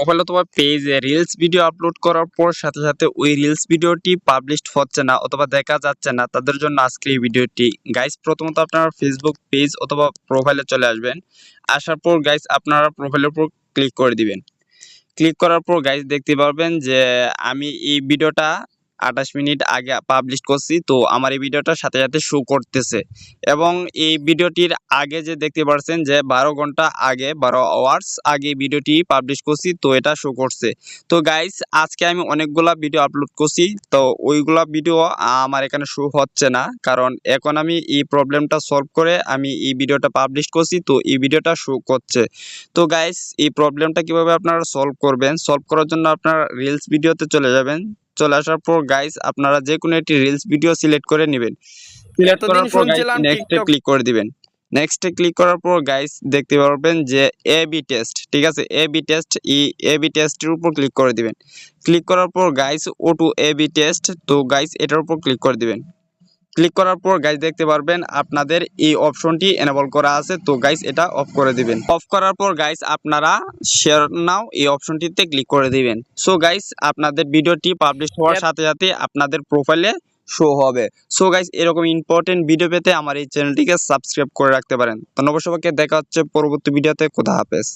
Profile অথবা পেজে reels video upload করার পর সাথে সাথে ওই রিলস ভিডিওটি পাবলিশড হচ্ছে না অথবা দেখা যাচ্ছে না, তাদের জন্য আজকে এই ভিডিওটি গাইস প্রথমত আপনারা ফেসবুক পেজ অথবা প্রোফাইলে চলে আসবেন। আসার পর গাইস আপনারা প্রোফাইলের উপর ক্লিক করে দিবেন। ক্লিক করার পর গাইস দেখতে পারবেন যে আমি এই ভিডিওটা আঠাশ মিনিট আগে পাবলিশ করছি, তো আমার এই ভিডিওটার সাথে সাথে শো করতেছে। এবং এই ভিডিওটির আগে যে দেখতে পাচ্ছেন যে বারো ঘণ্টা আগে, বারো আওয়ার্স আগে ভিডিওটি পাবলিশ করছি, তো এটা শো করছে। তো গাইস আজকে আমি অনেকগুলা ভিডিও আপলোড করছি, তো ওইগুলা ভিডিও আমার এখানে শো হচ্ছে না। কারণ এখন আমি এই প্রবলেমটা সলভ করে আমি এই ভিডিওটা পাবলিশ করছি, তো এই ভিডিওটা শো করছে। তো গাইস এই প্রবলেমটা কীভাবে আপনারা সলভ করবেন? সলভ করার জন্য আপনারা রিলস ভিডিওতে চলে যাবেন। চলে আসার পর গাইস আপনারা যে কোনো একটি রিলস ভিডিও সিলেক্ট করে নেবেন। সিলেক্ট করার পর নেক্সটে ক্লিক করে দিবেন। নেক্সটে ক্লিক করার পর গাইস দেখতে পারবেন যে এ বি টেস্ট ঠিক আছে? A B test E A B টেস্টের উপর ক্লিক করে দিবেন। ক্লিক করার পর গাইস ও টু এ বি টেস্ট তো গাইস এটার উপর ক্লিক করে দিবেন। ক্লিক করার পর গাইস দেখতে পারবেন আপনাদের এই অপশনটি এনেবল করা আছে। তো গাইস এটা অফ করে দিবেন। অফ করার পর গাইস আপনারা শেয়ার নাও এই অপশনটিতে ক্লিক করে দিবেন। সো গাইস আপনাদের ভিডিওটি পাবলিশ হওয়ার সাথে সাথে আপনাদের প্রোফাইলে শো হবে। সো গাইস এরকম ইম্পর্টেন্ট ভিডিও পেতে আমার এই চ্যানেলটিকে সাবস্ক্রাইব করে রাখতে পারেন। ধন্যবাদ সবাইকে। দেখা হচ্ছে পরবর্তী ভিডিওতে কোথা হাফেজ।